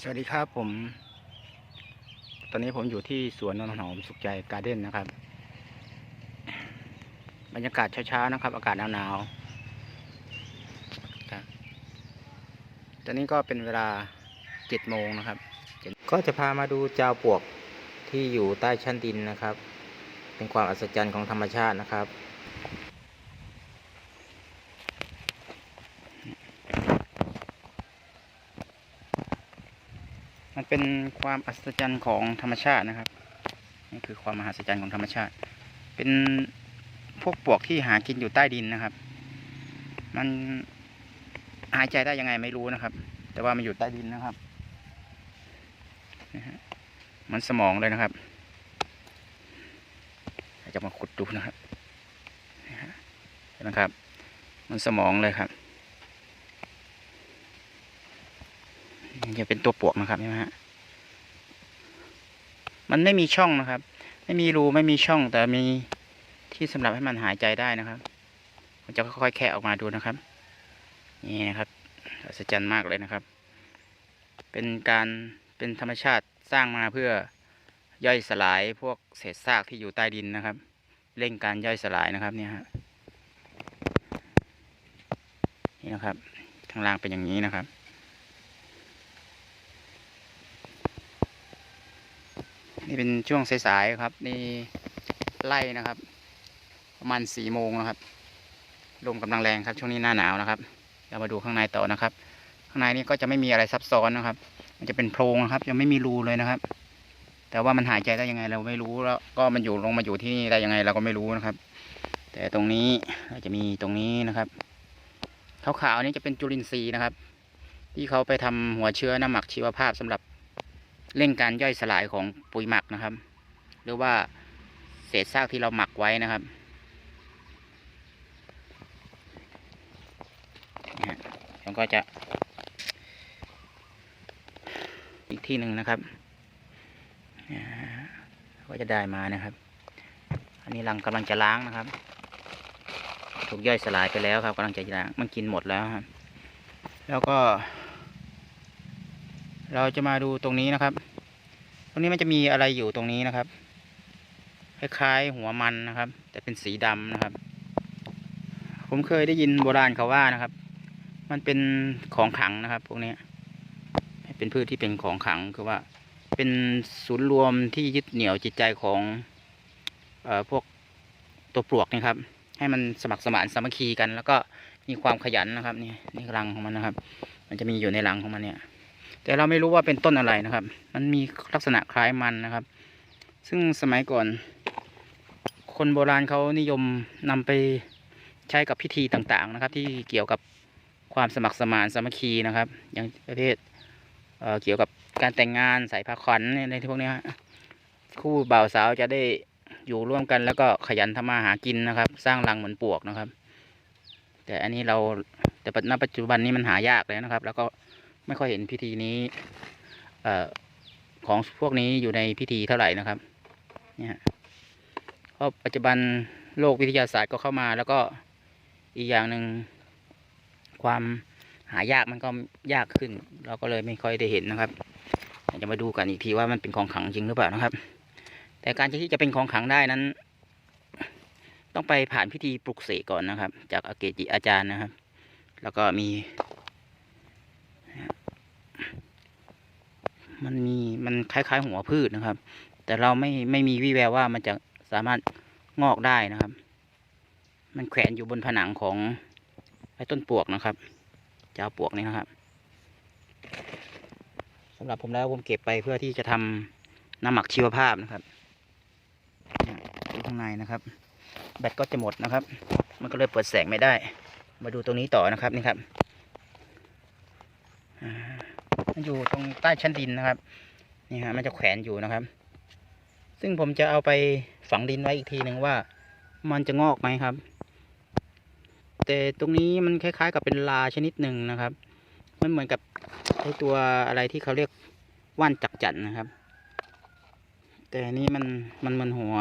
สวัสดีครับผม ตอนนี้ผมอยู่ที่สวนนนทหอมสุขใจการ์เด้นนะครับ บรรยากาศเช้าๆนะครับ อากาศหนาวๆตอนนี้ก็เป็นเวลาเจ็ดโมงนะครับ ก็จะพามาดูเจ้าปวกที่อยู่ใต้ชั้นดินนะครับ เป็นความอัศจรรย์ของธรรมชาตินะครับ มันเป็นความอัศจรรย์ของธรรมชาตินะครับ นี่คือความมหัศจรรย์ของธรรมชาติ เป็นพวกปวกที่หากินอยู่ใต้ดินนะครับ มันหายใจได้ยังไงไม่รู้นะครับ แต่ว่ามันอยู่ใต้ดินนะครับมันสมองเลยนะครับจะมาขุดดูนะครับนะฮะเห็นไหมครับ มันสมองเลยครับ มัน จะเป็นตัวปวกนะครับเห็นไหมฮะมันไม่มีช่องนะครับ ไม่มีรูไม่มีช่อง แต่มีที่สำหรับให้มันหายใจได้นะครับมันจะค่อยๆแคะออกมาดูนะครับ นี่นะครับอัศจรรย์มากเลยนะครับ เป็นการเป็นธรรมชาติสร้างมาเพื่อย่อยสลายพวกเศษซากที่อยู่ใต้ดินนะครับ เร่งการย่อยสลายนะครับเนี่ยฮะนี่นะครับข้างล่างเป็นอย่างนี้นะครับ นี่เป็นช่วงสายๆครับ นี่ไล่นะครับ ประมาณสี่โมงนะครับลมกำลังแรงครับ ช่วงนี้หน้าหนาวนะครับเดี๋ยวมาดูข้างในต่อนะครับ ข้างในนี่ก็จะไม่มีอะไรซับซ้อนนะครับ มันจะเป็นโพรงนะครับ ยังไม่มีรูเลยนะครับ แต่ว่ามันหายใจได้ยังไงเราไม่รู้แล้วก็มันอยู่ลงมาอยู่ที่นี่ได้ยังไงเราก็ไม่รู้นะครับ แต่ตรงนี้เราจะมีตรงนี้นะครับขาวๆนี่จะเป็นจุลินทรีย์นะครับ ที่เขาไปทำหัวเชื้อน้ำหมักชีวภาพสำหรับ เร่งการย่อยสลายของปุ๋ยหมักนะครับ หรือว่าเศษซากที่เราหมักไว้นะครับมันก็จะ อีกที่หนึ่งนะครับอ่าก็จะได้มานะครับ อันนี้รังกำลังจะล้างนะครับ ถูกย่อยสลายไปแล้วครับกำลังจะล้างมันกินหมดแล้วครับ แล้วก็ เราจะมาดูตรงนี้นะครับ รงนี้มันจะมีอะไรอยู่ตรงนี้นะครับ คล้ายๆหัวมันนะครับ แต่เป็นสีดำนะครับ ผมเคยได้ยินโบราณเขาว่านะครับ มันเป็นของขังนะครับ พวกนี้เป็นพืชที่เป็นของขังคือว่า เป็นศูนย์รวมที่ยึดเหนี่ยวจิตใจของเอ่อพวกตัวปลวกนี่ครับ ให้มันสมัครสมานสามัคคีกัน แล้วก็มีความขยันนะครับ นี่นี่รังของมันนะครับ มันจะมีอยู่ในรังของมันเนี่ย แต่เราไม่รู้ว่าเป็นต้นอะไรนะครับ มันมีลักษณะคล้ายมันนะครับ ซึ่งสมัยก่อน คนโบราณเขานิยมนำไปใช้กับพิธีต่างๆนะครับ ที่เกี่ยวกับความสมัครสมานสามัคคีนะครับ อย่างประเภทเเกี่ยวกับการแต่งงานใส่ผ้าขวัญในพวกนี้ฮะคู่บ่าวสาวจะได้อยู่ร่วมกันแล้วก็ขยันทำมาหากินนะครับ สร้างรังเหมือนปวกนะครับ แต่อันนี้เราแต่ณปัจจุบันนี้มันหายากเลยนะครับ แล้วก็ ไม่ค่อยเห็นพิธีนี้เอ่อของพวกนี้อยู่ในพิธีเท่าไหร่นะครับเนี่ยฮะเพราะปัจจุบันโลกวิทยาศาสตร์ก็เข้ามาแล้วก็อีกอย่างหนึ่งความหายากมันก็ยากขึ้น เราก็เลยไม่ค่อยได้เห็นนะครับจะมาดูกันอีกทีว่ามันเป็นของขังจริงหรือเปล่านะครับ แต่การที่จะเป็นของขังได้นั้น ต้องไปผ่านพิธีปลุกเสกก่อนนะครับ จากอาเกจิอาจารย์นะครับ แล้วก็มี มันมีมันคล้ายๆ หัวพืชนะครับ แต่เราไม่ไม่มีวี่แววว่ามันจะสามารถงอกได้นะครับ มันแขวนอยู่บนผนังของไอ้ต้นปวกนะครับเจ้าปวกนี่นะครับสำหรับผมแล้วผมเก็บไปเพื่อที่จะทำน้ำหมักชีวภาพนะครับดูข้างในนะครับ แบตก็จะหมดนะครับ มันก็เลยเปิดแสงไม่ได้ มาดูตรงนี้ต่อนะครับนี่ครับอ่า มันอยู่ตรงใต้ชั้นดินนะครับ นี่ฮะมันจะแขวนอยู่นะครับ ซึ่งผมจะเอาไปฝังดินไว้อีกทีหนึ่งว่า มันจะงอกไหมครับ แต่ตรงนี้มันคล้าย ๆ กับเป็นลาชนิดหนึ่งนะครับ มันเหมือนกับไอตัวอะไรที่เขาเรียกว่านจักจั่นนะครับ แต่นี่มันมันมันหัว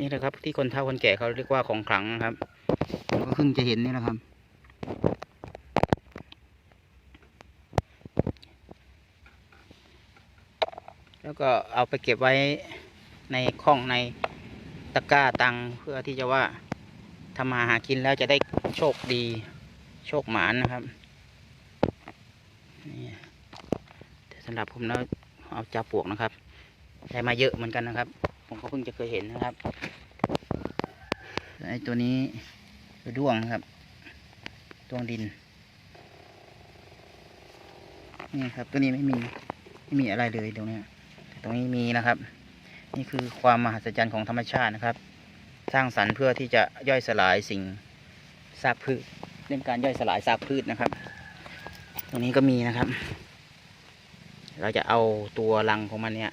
นี่แหละครับที่คนเฒ่าคนแก่เขาเรียกว่าของขลังนะครับ ก็เพิ่งจะเห็นนี่แหละครับ แล้วก็เอาไปเก็บไว้ในข้องในตะกร้าตังเพื่อที่จะว่าทำมาหากินแล้วจะได้โชคดีโชคหมานนะครับนี่แต่สำหรับผมแล้วเอาจาปลวกนะครับได้มาเยอะเหมือนกันนะครับ ผมก็เพิ่งจะเคยเห็นนะครับไอ้ตัวนี้คือด้วงนะครับดวงดินนี่ครับตัวนี้ไม่มีไม่มีอะไรเลยตรงนี้ ตรงนี้มีนะครับ นี่คือความมหัศจรรย์ของธรรมชาตินะครับ สร้างสรรค์เพื่อที่จะย่อยสลายสิ่งซากพืชเรื่องการย่อยสลายซากพืชนะครับ ตรงนี้ก็มีนะครับ เราจะเอาตัวรังของมันเนี่ย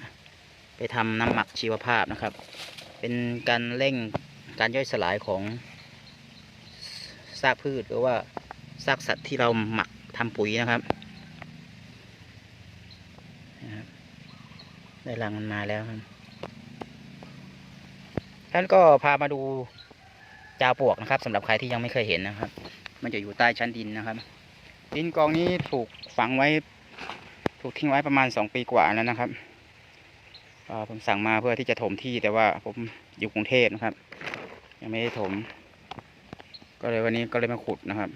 ไปทำน้ำหมักชีวภาพนะครับ เป็นการเร่งการย่อยสลายของซากพืชหรือว่าซากสัตว์ที่เราหมักทำปุ๋ยนะครับ ได้รังมันมาแล้วครับท่านก็พามาดูจาวปวกนะครับสำหรับใครที่ยังไม่เคยเห็นนะครับ มันจะอยู่ใต้ชั้นดินนะครับ ดินกองนี้ถูกฝังไว้ ถูกทิ้งไว้ประมาณสองปีกว่าแล้วนะครับผมสั่งมาเพื่อที่จะถมที่แต่ว่าผมอยู่กรุงเทพนะครับ ยังไม่ได้ถม ก็เลยวันนี้ก็เลยมาขุดนะครับ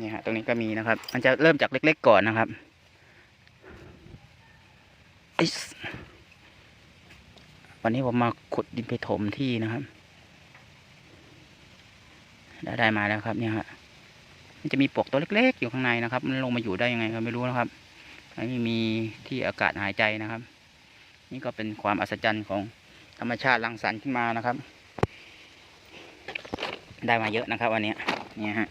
นี่ฮะตรงนี้ก็มีนะครับ มันจะเริ่มจากเล็ก ๆ ก่อนนะครับ วันนี้ผมมาขุดดินไปถมที่นะครับได้ได้มาแล้วครับเนี่ยฮะมันจะมีปลวกตัวเล็กๆอยู่ข้างในนะครับ มันลงมาอยู่ได้ยังไงก็ไม่รู้นะครับอันนี้มีที่อากาศหายใจนะครับ นี่ก็เป็นความอัศจรรย์ของธรรมชาติรังสรรค์ขึ้นมานะครับ ได้มาเยอะนะครับวันนี้เนี่ยฮะ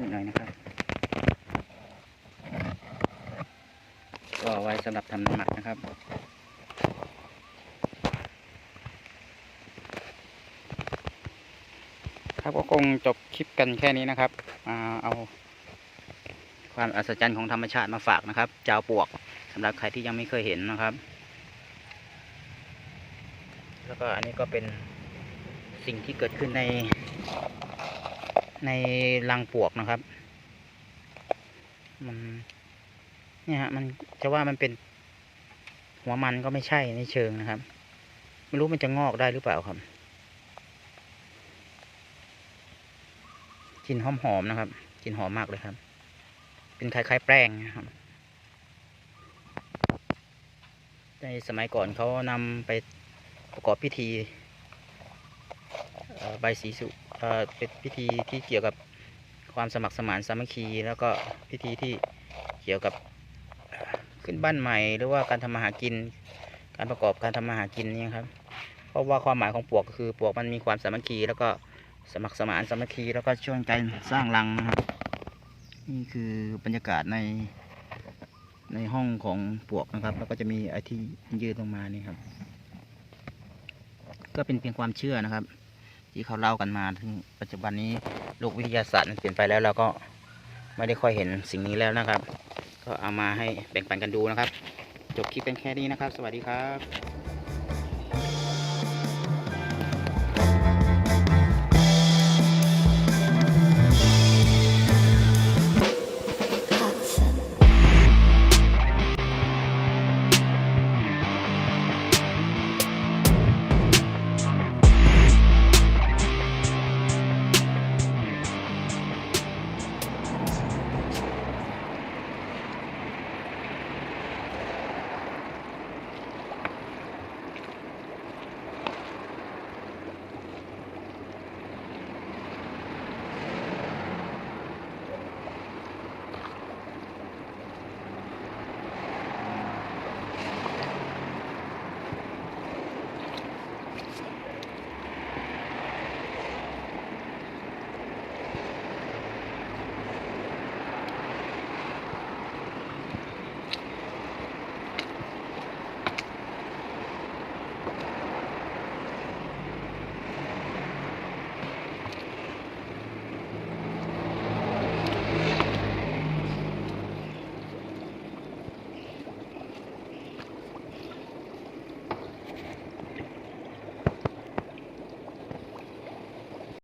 นิดหน่อยนะครับ ก็ไว้สำหรับทำน้ำหมักนะครับ ครับก็คงจบคลิปกันแค่นี้นะครับมาเอาความอัศจรรย์ของธรรมชาติมาฝากนะครับจาวปวกสำหรับใครที่ยังไม่เคยเห็นนะครับ แล้วก็อันนี้ก็เป็นสิ่งที่เกิดขึ้นในในรังปวกนะครับ มัน เนี่ยฮะมันจะว่ามันเป็นหัวมันก็ไม่ใช่ในเชิงนะครับ ไม่รู้มันจะงอกได้หรือเปล่าครับกลิ่นหอมๆนะครับกลิ่นหอมมากเลยครับ เป็นคล้ายๆแป้งนะครับในสมัยก่อนเขานำไปประกอบพิธีใบสีสุเอ่อเป็นพิธีที่เกี่ยวกับความสมัครสมานสามัคคี แล้วก็พิธีที่เกี่ยวกับ ขึ้นบ้านใหม่ หรือว่าการทำมาหากิน การประกอบการทำมาหากินเนี่ยครับ เพราะว่าความหมายของปวกก็คือปวกมันมีความสามัคคีแล้วก็สมัครสมานสามัคคีแล้วก็ช่วยกันสร้างรังนะครับนี่คือบรรยากาศในในห้องของปวกนะครับ แล้วก็จะมีไอที่ยืดลงมานี่ครับ ก็เป็นเพียงความเชื่อนะครับ ที่เขาเล่ากันมาถึงปัจจุบันนี้โลกวิทยาศาสตร์มันเปลี่ยนไปแล้วเราก็ไม่ได้ค่อยเห็นสิ่งนี้แล้วนะครับ ก็เอามาให้แบ่งปันกันดูนะครับ จบคลิปเป็นแค่นี้นะครับ สวัสดีครับ